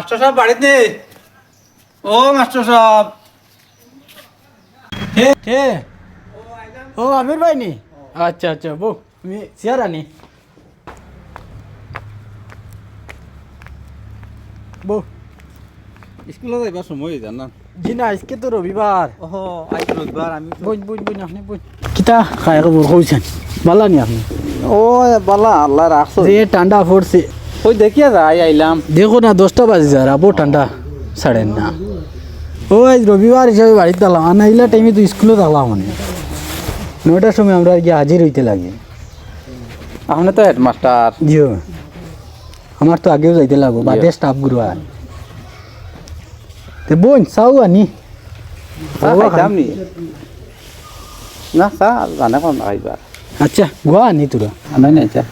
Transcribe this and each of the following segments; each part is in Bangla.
মাস্টার সাহেব বাড়িতে? ও মাস্টার সাহেব। ও আমির ভাই নি আচ্ছা আচ্ছা বউ তুমি চেয়ার আনি বউ। স্কুলে যাইবার সময় যান না? জি না আজকে তো রবিবার। ওহ আজ রবিবার আমি বুঝ বুঝ বুঝ আপনি বুঝ কিতা? খায় খবর কইছেন। বালা নি আপনি? ও বালা আল্লাহ রাখছো যে ঠান্ডা পড়ছে ওই দেখিয়া যাই আইলাম। দেখো না দশটা বাজে যা আবো ঠান্ডা ছাড়েন না। ও আজ রবিবার হিসাবে বাড়িতে আলাম আর নাইলা টাইমে তো স্কুলে থাকলাম মানে। নয়টার সময় আমরা গিয়ে হাজির হইতে লাগে। আপনি তো হেডমাস্টার। জিও আমার তো আগেও যাইতে লাগবো বাদে স্টাফগুলো আর। তে বোন চাও আনি। না। চা জানে কোন আচ্ছা গোয়া আনি তোরা। আনাই নাই চা।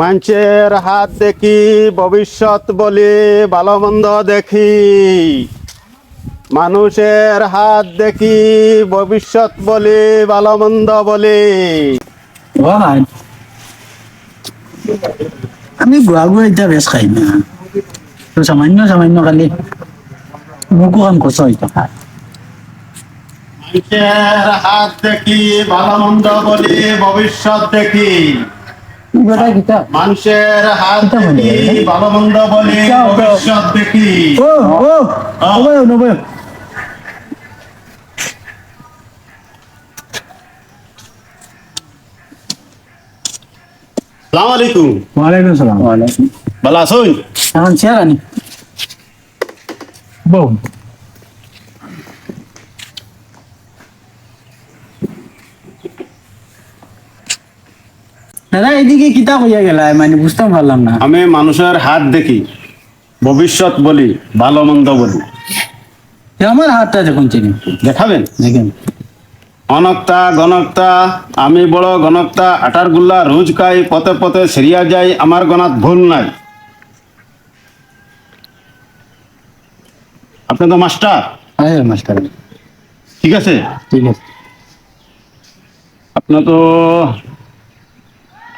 মানুষের হাত দেখি ভবিষ্যৎ বলি ভালো মন্দ দেখি। মানুষের হাত দেখি ভবিষ্যৎ বলি ভালো মন্দ বলি। আমি গোয়া গোয়া এটা বেশ খাই না। তো সামান্য সামান্য খালি মুখো কাম করছ মানুষের হাত দেখি ভালো মন্দ বলি ভবিষ্যৎ দেখি। বেটা কিতা মানুষের হাত এটা বলে, দেখি এটা? ভালো মন্দ বলি যাও, যাও। ভবিষ্যৎ দেখি ও ও নবয় নবয় সালাম আলাইকুম ওয়ালাইকুম সালাম ভালো আসুন এখন চেয়ার আনি বউ দাদা এদিকে কিতা হইয়া গেল? মানে বুঝতাম পারলাম না। আমি মানুষের হাত দেখি ভবিষ্যৎ বলি ভালো মন্দ বলি আমার হাতটা দেখুন চিনি দেখাবেন? দেখেন। অনক্তা গণক্তা আমি বড় গণক্তা আটার গুল্লা রোজ খাই পথে পথে সেরিয়া যাই আমার গণাত ভুল নাই। আপনি তো মাস্টার? আয় মাস্টার। ঠিক আছে? ঠিক আছে। আপনি তো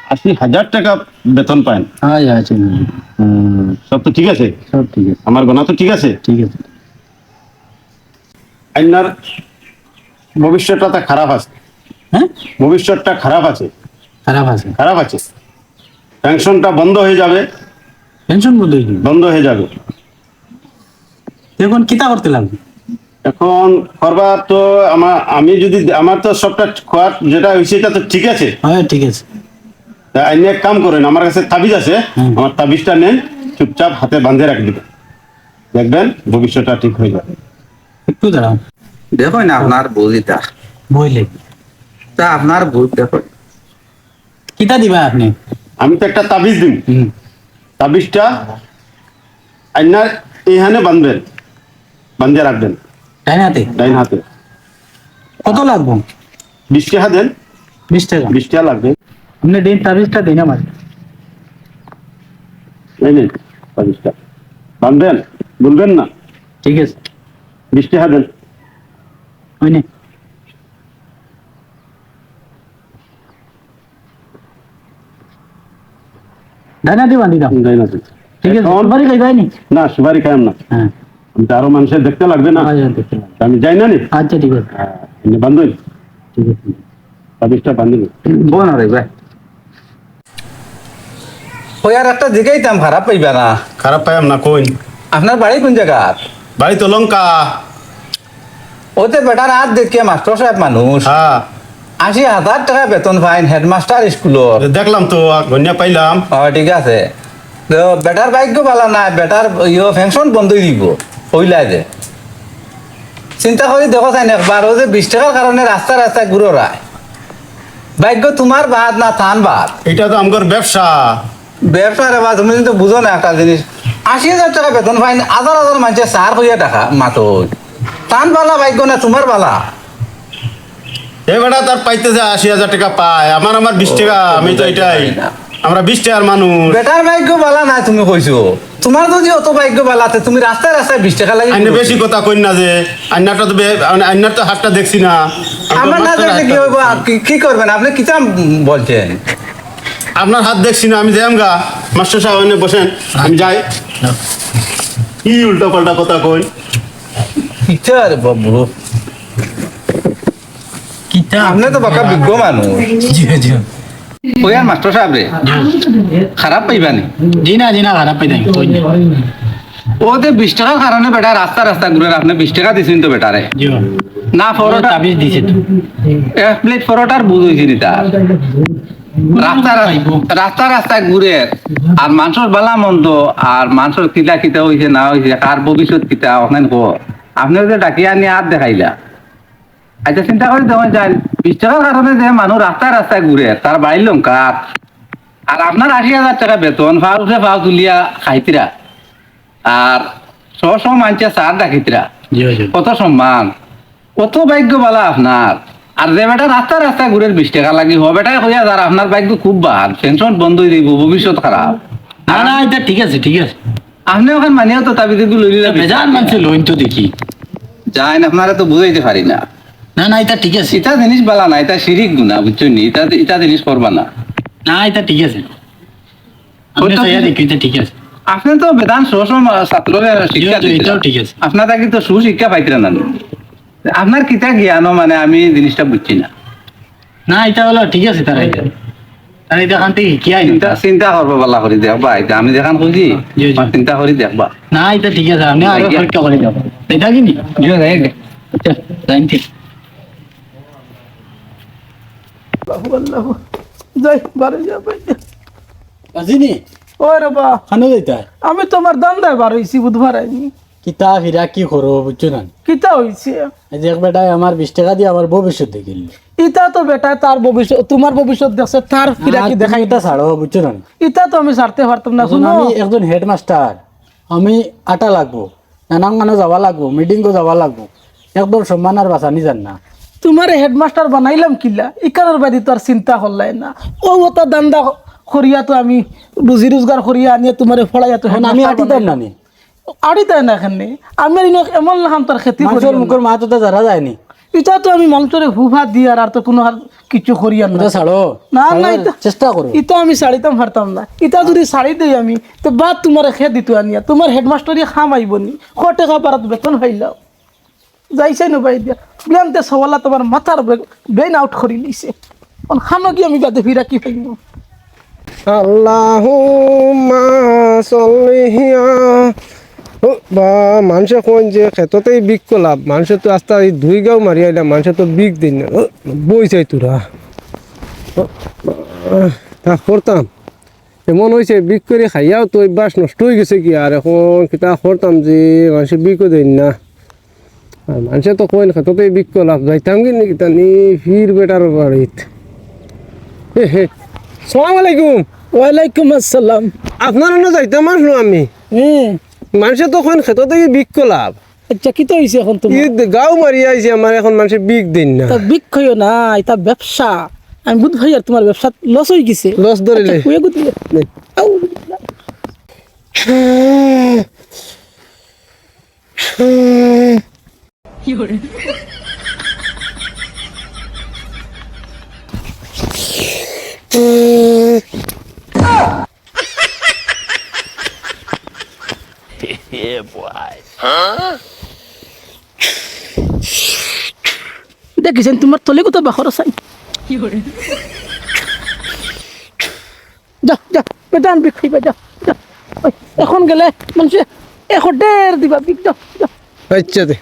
আশি হাজার টাকা বেতন পান সব তো ঠিক আছে? সব ঠিক আছে। আমার গণা তো ঠিক আছে? ঠিক আছে। আপনার ভবিষ্যৎটা তো খারাপ আছে। হ্যাঁ? ভবিষ্যৎটা খারাপ আছে। খারাপ আছে। খারাপ আছে। পেনশনটা বন্ধ হয়ে যাবে। পেনশন বন্ধ হয়ে গেল বন্ধ হয়ে যাবে। এখন কিতা করতে লাগবে? এখন করবার তো আমার আমি যদি আমার তো সবটা যেটা হয়েছে এটা তো ঠিক আছে। হ্যাঁ ঠিক আছে। তা আপনি এক কাম করেন আমার কাছে তাবিজ আছে আমার তাবিজটা নেন চুপচাপ হাতে বাঁধে রাখ দিবেন দেখবেন ভবিষ্যৎটা ঠিক হয়ে যাবে। একটু দাঁড়াও। দেখো না আপনার বুঝিতা বইলে তা আপনার বুঝ দেখো কিতা দিবা আপনি? আমি তো একটা তাবিজ দিন তাবিজটা আইনার এইখানে বাঁধবেন বাঁধে রাখবেন। তাই নাতে ডাইন হাতে। কত লাগবো? বিশ টাকা দেন। বিশ টাকা। বিশ টাকা লাগবে। আপনি দিন সার্ভিসটা দিন আমার এই নিন তাবিজটা বাঁধবেন বলবেন না ঠিক আছে বিশ টাকা দেন ওই নে ডাইনা দি বান্ধি দাও ডাইন হাতে ঠিক আছে এখন- বাড়ি খাই যায়নি না সুপারি খাইম না হ্যাঁ আমি তো আরও মানুষের দেখতে লাগবে না আচ্ছা দেখতে পাবো। আমি যাই না নি আচ্ছা ঠিক আছে বান্ধবী ঠিক আছে তাবিজটা বান্ধিনি বোন রে ভাই ওই আর একটা জিগাইতাম খারাপ পাইবা না। খারাপ পাইম না কই আপনার বাড়ি কোন জায়গার? বাড়ি তো লঙ্কা। ওতে বেটার হাত দেখিয়ে মাস্টার সাহেব মানুষ। হ্যাঁ। আশি হাজার টাকা বেতন পাইন হেডমাস্টার স্কুলত। দেখলাম তো গন্যা পাইলাম। ও ঠিক আছে। তো বেটার ভাগ্য পালা না বেটার ইয়ে ফেনশন বন্ধই দিব হইলা যে চিন্তা করে দেখো চাই একবার ও যে বিশ টাকার কারণে রাস্তা রাস্তায় ঘুরো রায় ভাগ্য তোমার বাদ না থান বাদ। এটা তো আমার ব্যবসা। ব্যবসা বা তুমি কিন্তু বুঝো না একটা জিনিস আশি হাজার টাকা বেতন হাজার হাজার মানুষের চার হইয়া টাকা মাতো টান বালা ভাগ্য না তোমার বালা। এ বেটা তার পাইতেছে আশি হাজার টাকা পায়। আমার আমার বিশ টাকা আমি তো এটাই। আমরা বিশ টাকার মানুষ। বেটার ভাগ্য বালা নাই তুমি কইছো। তোমার যদি অত ভাগ্য বালাতে তুমি রাস্তায় রাস্তায় বিশ টাকা লাগে আইনে বেশি কথা কই না যে আইনাটা তো আইনার তো হাতটা দেখছি না। আমার না দেখলে কি হইব। কি- করবেন? আপনি কিতা বলছেন? আপনার হাত দেখছি না আমি যাইম গা। মাস্টার সাহেব এনে বসেন আমি যাই। কি উল্টা পাল্টা কথা কই? রে বাবু কিতা আপনি তো বাকা বিজ্ঞ মানুষ। জি জি। ওই আর মাস্টার সাহেব রে? খারাপ পাইবানি জি না জি না খারাপ পাই কই ও যে বিশ টাকার কারণে বেটা রাস্তা রাস্তা ঘুরে আপনি বিশ টাকা দিছেন তো বেটারে জি। না পরোটা তাবিজ দিছে তো। এক প্লেট পরোটার বুঝ হয়েছে তার। রাস্তা রাস্তা রাস্তায় ঘুরে। আর মানুষের বেলা মন্দ আর মানুষের কিতা কিতা হয়েছে না হয়েছে কার ভবিষ্যৎ কিতা ওখানে কো আপনি যে ডাকিয়া নিয়ে আর দেখাইলা। আচ্ছা চিন্তা করে দেখুন যান বিশ টাকার কারণে যে মানুষ রাস্তায় রাস্তায় ঘুরে তার বাড়ির লোক কার? আর আপনার আশি হাজার টাকা বেতন ফাও উঠে ফাও তুলিয়া খাইতিরা। আর ছ ছ মানছে চার ডাকিতিরা কত সম্মান কত ভাগ্য বালা আপনার। আর যে বেটা রাস্তা রাস্তা ঘুরে বিশ টাকা লাগি হবে বেটাই হইয়া যার আপনার ভাগ্য খুব ভালো পেনশন বন্ধ হয়ে দিব ভবিষ্যৎ খারাপ। না না এটা ঠিক আছে ঠিক আছে। আপনি ওখানে মানিয়া তো তাবিজ লই নিলাম বেজান মানছে লইন তো দেখি। যাই না আপনারা তো বুঝাইতে পারি না। না না এটা ঠিক আছে। ইটা জিনিস বালা না এটা শিরিক গুণা বুঝছ নি? ইটা ইটা জিনিস করবা না। না এটা ঠিক আছে। ঠিক আছে। আপনি তো বেদান সহ ছাত্ররে শিক্ষা এটাও- ঠিক আছে। আপনার তো সুশিক্ষা পাইতে না। আপনার কিতা জ্ঞানও মানে আমি জিনিসটা বুঝছি না। না এটা হলো ঠিক আছে তারা এটা। তারা এটা খান থেকে কি আইন চিন্তা চিন্তা করব বালা করে দেখবা এটা আমি দেখান খুঁজি। চিন্তা করি দেখবা। না এটা ঠিক আছে আরও পরীক্ষা করে যাব এটা কি নি? আচ্ছা আমি তোমার দান্দায় বার হইছি বুধবার আইনি। কিতা ফিরা কি করো বুঝছ না? কিতা হইছে। এই যে বেটাই আমার বিশ টাকা দিয়ে আমার ভবিষ্যৎ দেখিল ইটা তো বেটা তার ভবিষ্যৎ তোমার ভবিষ্যৎ দেখছে তার ফিরা কি দেখা এটা ছাড়ো বুঝছ না? ইটা তো আমি ছাড়তে পারতাম না শুনো। আমি একজন হেডমাস্টার আমি আটা লাগবো নানান মানুষ যাওয়া লাগবো মিটিংও যাওয়া লাগবো। একদম সম্মান আর বাঁচানি জান না। তোমার হেডমাস্টার বানাইলাম কিলা? ইকানোর বাদি তো আর চিন্তা করলাই না। ও ওটা দান্দা করিয়া তো আমি রুজি রোজগার করিয়া আনিয়ে তোমার ফড়াইয়া তো আমি আটি দেন নানি। আড়ি তাই না এখানে আমি আর ইনো এমন লাহাম তার খেতি মানুষের মুখের মাথা তো যারা যায়নি এটা তো আমি মঞ্চরে হুভা দি আর আর তো কোনো আর কিছু করিয়া না। এটা ছাড়ো। না, না, এটা- চেষ্টা করো। ইটা আমি শাড়িতাম পারতাম না। ইটা যদি শাড়ি দেই আমি তো বাদ তোমার খেয়ে দিত আনিয়া তোমার হেডমাস্টারি খাম আইব নি। শ টাকা পারাত বেতন পাইলাও যাইছে নো বাই দিয়া। বিয়ান্তে সওয়ালা তোমার মাথার বেন আউট করি লিছে খানো কি আমি বাদে ফিরা কি পাইব আল্লাহুম্মা সল্লিয়া ও বা মানুষে কোন যে ক্ষেত্রতেই বিক কলাম মানুষে তো আস্তে এই দুই গাও মারি আইলাম মানুষে তো বিক দিন না। বই চাই তোরা। তা করতাম। এমন হয়েছে বিক করে খাইয়াও তো অভ্যাস নষ্ট হয়ে গেছে কি আর এখন কিতা করতাম যে মানুষে বিকও দেন না। আর মানুষে তো কইন ক্ষেত্রতেই বিক কলাম যাইতাম কি নাকি নি ফির বেটার বাড়িত। হে হে। সালাম আলাইকুম। ওয়ালাইকুম আসসালাম। আপনার না যাইতাম আসলো আমি। হুম। মানুষে তখন খেত থেকে বিক কলাম আচ্ছা কি তো হয়েছে এখন তুমি গাও মারি আইছে আমার এখন মানুষে বিক দিন না। বিক খইও না এটা ব্যবসা। আমি বুধ ভাই আর তোমার ব্যবসা লস হয়ে গেছে। লস ধরিলে আচ্ছা, গুতিয়ে। আউ। দেখিছেন তোমার তলে কোথাও বাখর চাই যা যা বেটা আনবি যা যা। এখন গেলে মানুষে এশ ডের দিবা বিক যা আচ্ছা দে।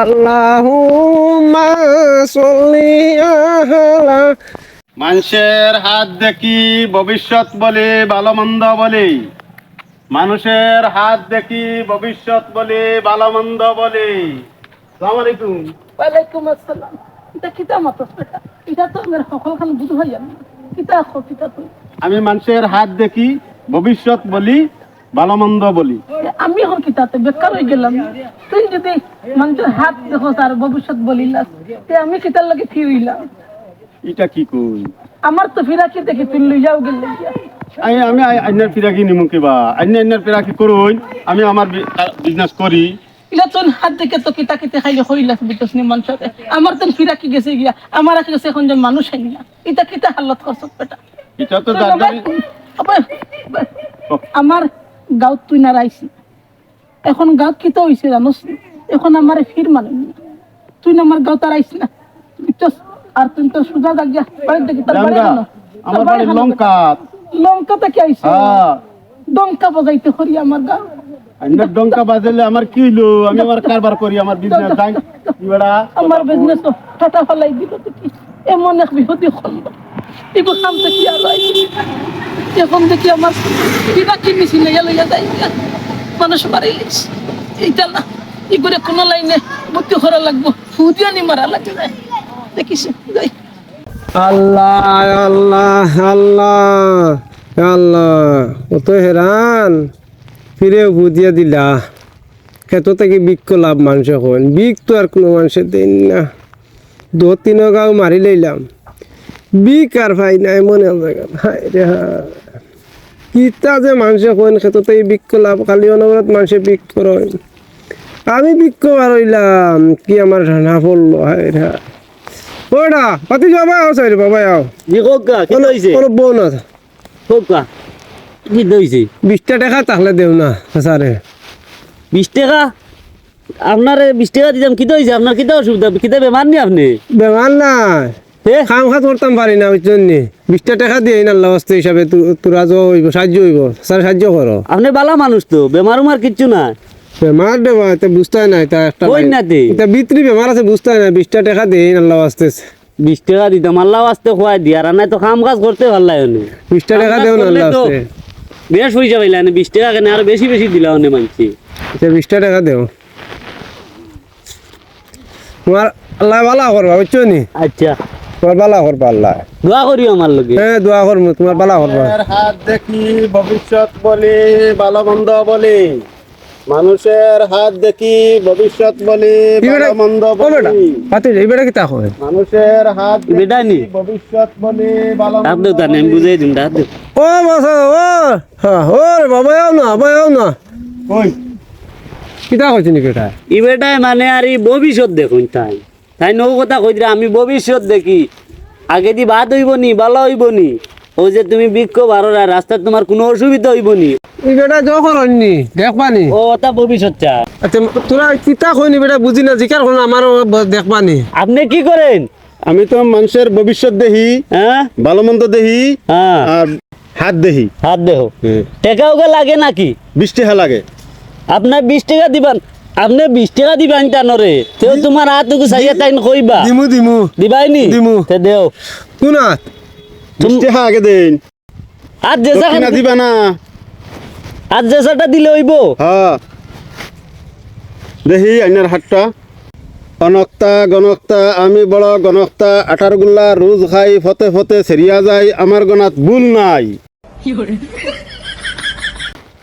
আল্লাহুম্মা সল্লি আলা মানুষের হাত দেখি ভবিষ্যৎ বলে ভালো মন্দ বলে। মানুষের হাত দেখি ভবিষ্যৎ বলে ভালো মন্দ বলে। সালাম আলাইকুম। ওয়ালাইকুম আসসালাম। এটা কিতা বেটা এটা তো আমার সকল খান বুঝ ভাই আমি। কিতা আখো কিতা তুই আমি মানুষের হাত দেখি ভবিষ্যৎ বলি ভালো মন্দ বলি আমি এখন কিতাতে বেকার হয়ে গেলাম। তুই যদি মানুষের হাত দেখো তার ভবিষ্যৎ বলিলাস তে আমি কিতার লাগে হইলাম এটা কি কই? আমার তো ফিরা কি দেখি তুই লই যাও গেলে। আমি আমি আইনার ফিরাকি নিমু কিবা। আইন আইনার ফিরাকি করুন। আমি আমার বিজনেস করি। ইলা তোর হাত দেখে তো কিতা কিতে খাইলে হইলাস বিতস নি মানুষের আমার তো ফিরা কি গেছে গিয়া। আমার আগে গেছে এখন যে মানুষ আই না এটা কিতা হালত করছ বেটা? এটা তো যার আমার গাঁত তুই না রাইছি এখন গাঁত কি তো হয়েছে জানোস এখন আমার ফির মানে। তুই না আমার গাঁত আর আইস না? আর তুই তো সুজা যাক যা বাড়ির দেখি তার বাড়ি আমার বাড়ি লঙ্কা লঙ্কা থেকে আইছে। হ্যাঁ। ডঙ্কা বজাইতে করি আমার গা। ডঙ্কা আমার কি আমি আমার কারবার করি আমার বিজনেস যাই বেড়া আমার বিজনেস ফাটা ফেলাই দিল দেখি এমন এক বিহতি খন্ড এগুলো নাম দেখি আর আইছি এখন দেখি আমার কিনা কি মিছিলে লইয়া যাই মানুষ মারি এইটা না ই করে কোনো লাইনে বুদ্ধি করা লাগবো। ফুদিয়া নি মারা লাগে যায় দেখিস যাই আল্লাহ আল্লাহ আল্লাহ আল্লাহ। কত হেরান ফিরে বুঝিয়া দিলা। ক্ষেত থেকে বিক লাভ মানুষ এখন বিক তো আর কোনো মানুষের দেন না। দু তিন গাও মারি লইলাম। বিক আর ভাই নাই মনে হাই রে হায়। কিতা যে মানুষে কোন ক্ষেত্রে বিক লাভ। কালি অনবরত মানুষে বিক করে আমি বিক কবার হইলাম কি আমার রান্না পড়ল? হাই রে হায়। ওটা পাতি যাবা আও সাইড বাবা আও ই কোকা কি দইছে কোনো বউ না। কোকা কি দইছে বিশটা টাকা তাহলে দেও না স্যারে বিশ টাকা? আপনার বিশ টাকা দিতাম কি আপনার কিতা অসুবিধা? কিতা বেমার নি আপনি? বেমার নাই। হে? খাম খাত করতাম পারি না বুঝছেন নি বিশটা টাকা দিয়ে না লস্ত হিসাবে তু- তোরা যে হইব সাহায্য হইব। স্যার সাহায্য করো আপনি বালা মানুষ তো বেমার উমার কিচ্ছু না বেমার দেবা এটা বুঝতে নাই তা একটা কই না তে? এটা বিত্রি বেমার আছে বুঝতে না বিশটা টাকা দিয়ে না লস্তে বিশ টাকা দিতাম আল্লাহ আসতে খোয়াই দিয়া আর নাই তো কাম কাজ করতে ভালো লাগে নি বিশটা টাকা দেও না লস্তে বেশ পয়সা পাইলা না বিশ টাকা কেন আরও বেশি বেশি দিলা অনেক মানছি এটা বিশটা টাকা দেও। তোমার আল্লাহ বালা করবা বুঝছ নি? আচ্ছা। তোমার বালা করবা আল্লাহ। দোয়া করি আমার লগে। হ্যাঁ দোয়া করব তোমার বালা করবা হাত দেখি ভবিষ্যৎ বলে ভালো মন্দ বলে। মানুষের হাত দেখি ভবিষ্যৎ বলি মন্দ এই কি তা হয় মানুষের হাত বেটা নি। ভবিষ্যৎ বলে দেও তার আমি বুঝাই দেও ও বাসা ও ও বাবা আও না বাবা আও না। কই? কিতা কইছি এটা ই বেটাই মানে আর এই ভবিষ্যৎ দেখুন তাই। তাই নৌ কথা কই দিলে আমি ভবিষ্যৎ দেখি। আগে দি ভাত হইব নি ভালো হইব নি। ও যে তুমি বিক্ষ বারো রাস্তায় তোমার কোনো অসুবিধা হইব নি এই বেটা যখন অন্যি দেখবানি? ও ওটা ভবিষ্যৎ চা আচ্ছা তোরা কিতা কইনি বেটা বুঝি না জিকার কোন আমারও দেখবানি। আপনি কি করেন? আমি তো মানুষের ভবিষ্যৎ দেখি হ্যাঁ? ভালো মন্দ দেখি হ্যাঁ। আর হাত দেখি হাত দেহ। টেকা ওকে লাগে নাকি? বৃষ্টি হা লাগে। আপনার বিশ টাকা দিবান আপনি বিশ টাকা দিবান টানরে তেও তোমার হাত তোকে সাইয়া টাইন কইবা। দিমু দিমু। দিবাইনি? দিমু। তে দেও। কোনাত বৃষ্টি হা আগে দেন আর দক্ষিণা দিবা না। আর জেসাটা দিলে হইব। হ্যাঁ দেখি আইনার হাতটা। অনক্তা গণক্তা আমি বড় গণক্তা আঠার গুল্লা রোজ খাই ফতে ফতে সেরিয়া যায় আমার গনাত ভুল নাই।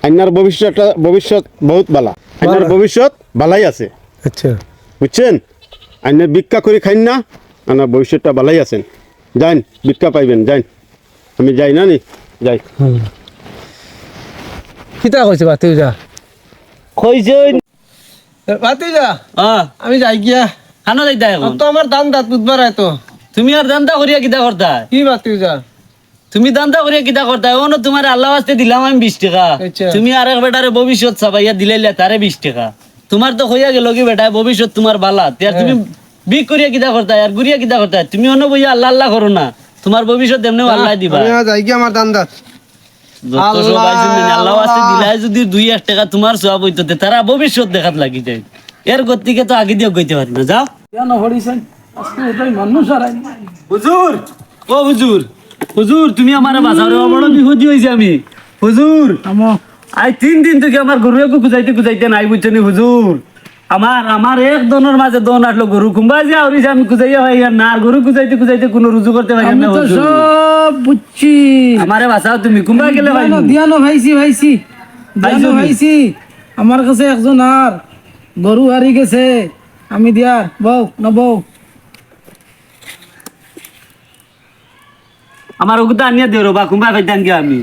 আইনার ভবিষ্যৎটা ভবিষ্যৎ বহুত বালা। আইনার। ভবিষ্যৎ বালাই আছে। আচ্ছা। বুঝছেন? আইনে ভিক্ষা করে খাইন না আনার ভবিষ্যৎটা বালাই আছেন। যাইন ভিক্ষা পাইবেন যাইন। আমি যাই না নি? যাই। কিতা কইছে বাতি যা কইছেন বাতি যা হ্যাঁ আমি যাই গিয়া। খানো যাইতা এখন। তো আমার দান দাঁত বুধবার আয় তো তুমি আর দান্দা করিয়া কিতা করতা? কি বাতি যা তুমি দান্দা করিয়া কিতা করতা? ওনো তোমার আল্লাহ আসতে দিলাম আমি বিশ টাকা। আচ্ছা। তুমি আর এক বেটারে ভবিষ্যৎ চাবাইয়া দিলাইলা তারে বিশ টাকা। তোমার তো হইয়া গেল কি বেটা? ভবিষ্যৎ তোমার বালা। আর তুমি বিক করিয়া কিতা করতা আর গুরিয়া কিতা করতা? তুমি অন্য বইয়া আল্লাহ আল্লাহ করো না। তোমার ভবিষ্যৎ এমনি আল্লাহ দিবা। যাই গিয়া আমার আল্লাহ! আসতে দিলাই যদি দুই এক টাকা তোমার সব হইতো তারা ভবিষ্যৎ দেখাত লাগি যায়। এর গতিকে তো আগে দিয়ে কইতে পারি না। যাও। কেন হরিছেন? আজকে ওটাই মানুষ আর হুজুর! ও হুজুর! হুজুর তুমি আমার বাজারে বড় বিহুদি হইছে আমি। হুজুর! আমো। আই তিন দিন থেকে আমার গরুকে খুঁজাইতে খুঁজাইতে নাই বুঝছেন হুজুর? আমার আমার এক দনের মাঝে দন আসলো গরু কুম্বা যে আউরিছে আমি খুঁজাইয়া ভাই না আর গরু খুঁজাইতে খুঁজাইতে কোনো রুজু করতে পারি আমি না তো সব বুঝছি। আমারে বাঁচাও তুমি কুম্বা গেলে ভাই দিয়ানো ভাইছি ভাইছি। দিয়ানো ভাইছো ভাইছি। আমার কাছে একজন আর গরু হারি গেছে। আমি দিয়ার বউ না বউ। আমার ওগুতা আনিয়া দেও রবা কুম্বা খাইতাম কি আমি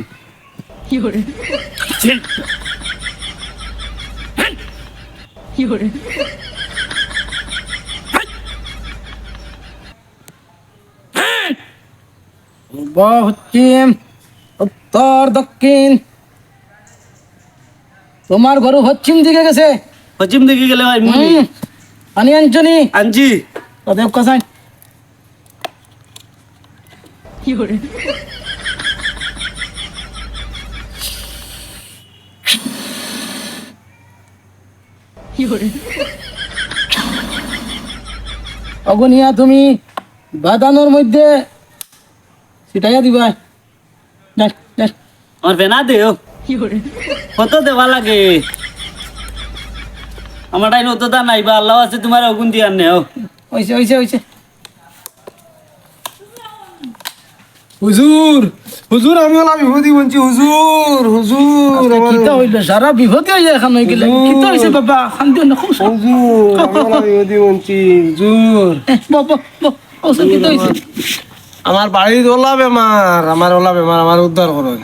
উত্তর দক্ষিণ। তোমার গরু পশ্চিম দিকে গেছে। পশ্চিম দিকে গেলে ভাই মুনি হুম, পানি আনছনি? আনজি তদেব অগনিয়া তুমি বাদানোর মধ্যে ছিটাইয়া দিবা। আর বেনা দেও। কত দেওয়া লাগে? আমার টাইম অত দা নাই বা আল্লাহ আছে তোমার অগুন দিয়ে আনে ও হইছে হইছে হইছে। হুজুর হুজুর আমি হলাম বিভূতি বলছি হুজুর হুজুর কিতা হইল? সারা বিভূতি হয়ে এখন হয়ে গেলে কিতা হইছে বাবা? শান্তি না খুব হুজুর আমি হলাম বিভূতি বলছি হুজুর। এহ, ব ব ব ওসব কিতা হইছে? আমার বাড়ির ওলা বেমার আমার ওলা বেমার আমার উদ্ধার করুন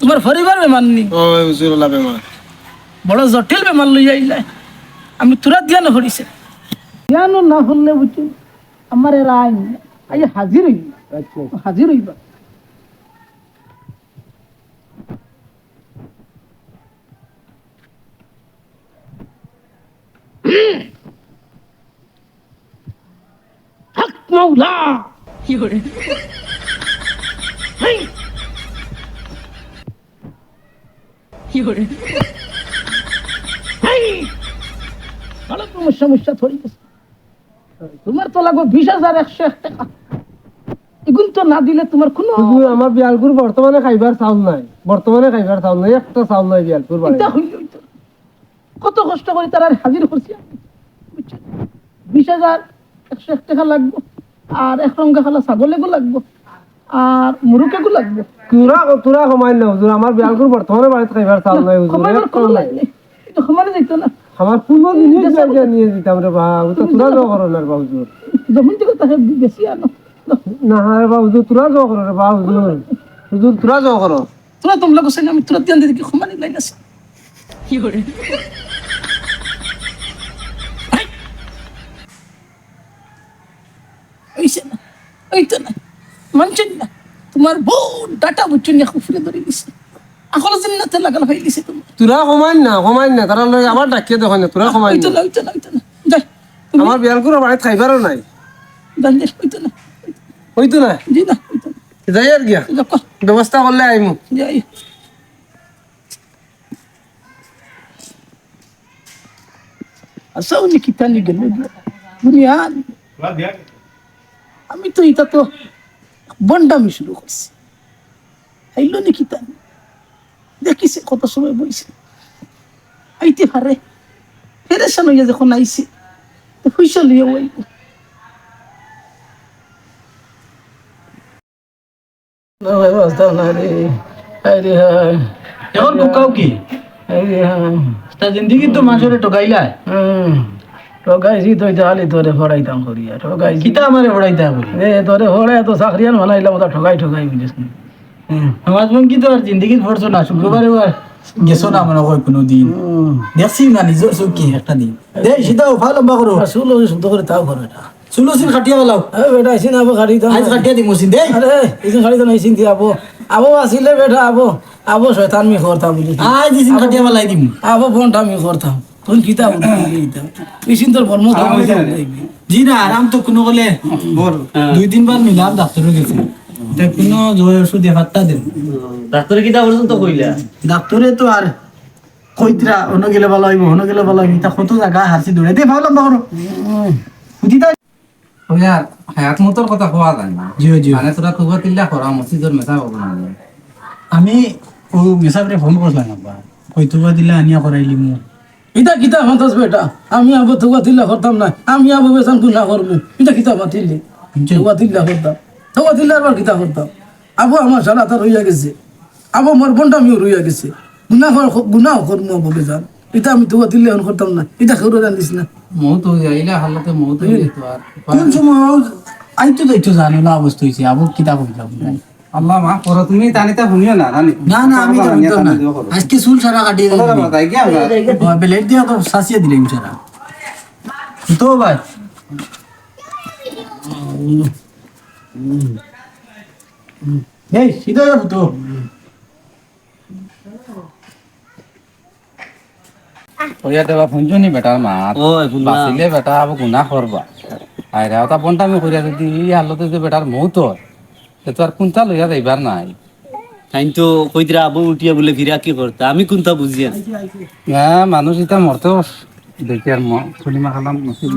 তোমার পরিবার বেমার নি? ও হুজুর ওলা বেমার। বড় জটিল বেমার লই আইলাই আমি তোরা ধ্যান হরিছে ধ্যান না হলে বুঝছি আমার এরা আইন আই হাজির হইবা। হাজির হইবা। হক সমস্যা থরি তোমার তো লাগবে বিশ হাজার একশো এক টাকা। এগুন তো না দিলে তোমার কোনো আমার বিয়ালপুর বর্তমানে খাইবার চাউল নাই। বর্তমানে খাইবার চাউল নাই একটা চাউল নাই বিয়ালপুর বাড়ি চিন্তা হইল হইতো না। কত কষ্ট করে তারা হাজির করছি? বিশ হাজার একশো এক টাকা লাগবে আর এক রঙ্গা খালা ছাগলেগো লাগবে আর মুরুকেগো লাগবে। তুরা তুরা সময় না হুজুর আমার বর্তমানে বাড়িতে খাইবার চাউল নাই হুজুর এটা সমানে যাইতো না। আমার পূর্ব দিনে জায়গা নিয়ে দিতাম রে বা ও তো তুরা যাওয়া করো না রে বা যখন থেকে তাকে বেশি আনো। না রে বা হুজুর তুরা যাওয়া করো রে বা হুজুর হুজুর তুরা যাওয়া করো তোরা তোমরা আমি তোরা দিদি সমানে লাইন আছে ওইছে না। ওই তো না মানছেন না? তোমার বউ ডাটা বুঝছেন না ফুলে ধরে দিছে। আকল জিন্নাতে লাগাল হয়ে গেছে তোমার। তুরা না না। তারা লগে আবার ডাকিয়ে দেখো না তুরা না। না ওই তো না ওই তো না যাই আমার বিয়ালপুর বাড়িতে খাইবারও নাই। ওই তো না হইতো না জি না ওই তো না যাই আর গিয়া। ব্যবস্থা করলে আইমু। যাই। উনি কিতানি গেল? দুনিয়া আমি তো এটা তো বন্ডামি শুরু করছি। আইলো নি কিতানি দেখিছে কত সময় বইছে। আইতে পারে। ফেরেশান হইয়া যখন আইছে তো পয়সা লইয়া ওইব এখন কুকাও কি? তা জিন্দগি তো মানুষের ঠকাইলা তো তাহলে তোরে ফড়াইতাম করিয়া ঠগাইছি কিতা আমারে এ তোরে ফড়াই তো চাকরিয়ান বানাইলাম ওটা ঠগাই ঠগাই বুঝিস না। সমাজ কি তো আর জিন্দগি পড়ছো না? শুক্রবারে আর গেছো না মনে হয় কোনো দিন দেখছি না নিজের চোখে একটা দিন। দে সেটা উফা লম্বা করো। আসল শুদ্ধ করে তাও করে না চুলোসিন খাটিয়া গেলাও এ বেটা আবো আজ খাটিয়া দি আরে ইসিন আবো। আবো আসিলে বেটা আবো। আবো শয়তান মি করতাম বুঝিস আজ ইসিন খাটিয়া বেলাই দিম। আবো ফোনটা আমি করতাম। তোর কিতা ইসিন তোর বর্ম জি না আরাম তো কোনো গলে দুই তিনবার মিলাম ডাক্তার গেছে। কোনো জয় ওষুধ দেখাতা দেন। ডাক্তারে কিতা করছেন তো কইলা। ডাক্তারে তো আর কইতরা অন্য গেলে ভালো হইব অন্য গেলে ভালো হইব তা কত জায়গা হাসি দৌড়ে দে ভাবলাম বাকরো বুঝি তাই? হায়াত মতোর কথা কোয়া যায় না। জিও জিও। মানে তোরা তুবা তিল্লা করা মসজিদর মেথা হব না। আমি ও মেসাবরে ফোন করলাম আব্বা কইতুবা দিলে আনিয়া করাইলি মু ইতা কিতা মাতাস বেটা? আমি আবো তুবা দিল্লা করতাম না আমি আবো বেসান গুনা করব ইতা কিতা মাতিলি তুবা দিল্লা করতাম তুবা দিল্লা আবার কিতা করতাম আবো আমার সারা তার হইয়া গেছে আবো মোর বোনটা আমিও রইয়া গেছে গুনা গুনাও করব আবো বেসান ইতা আমি তুবা দিল্লা এখন করতাম না ইতা খেউরে জানিস না। মৌত হয়ে আইলা হালতে মৌত হয়ে যেত আর কোন সময় আইতো তো একটু জানো না অবস্থা হয়েছে আবু কিতাব হইলাম আল্লাহ মা করো তুমি টানিতা শুনিও না না না আমি তো না। আজকে চুল সারা কাটিয়ে দিলাম তাই কি আমরা ব্লেড দিয়া তো সাসিয়ে দিলাম সারা। তো ভাই। এই সিধা যাব তো। দেবা শুনছনি বেটার মাত ও শুনলাম। বেটা আবার গুণা করবা আইরা ওটা বন্টামি করিয়া যদি এই হালতে যে বেটার মৌত হয়। তো আর কোনটা লইয়া যাইবার নাই? তাই তো কইতরা আবু উঠিয়া বলে ফিরা কি করতা? আমি কোনটা বুঝিয়া হ্যাঁ মানুষ এটা মরতে। দেখি আর খুলিমা খালাম নসিব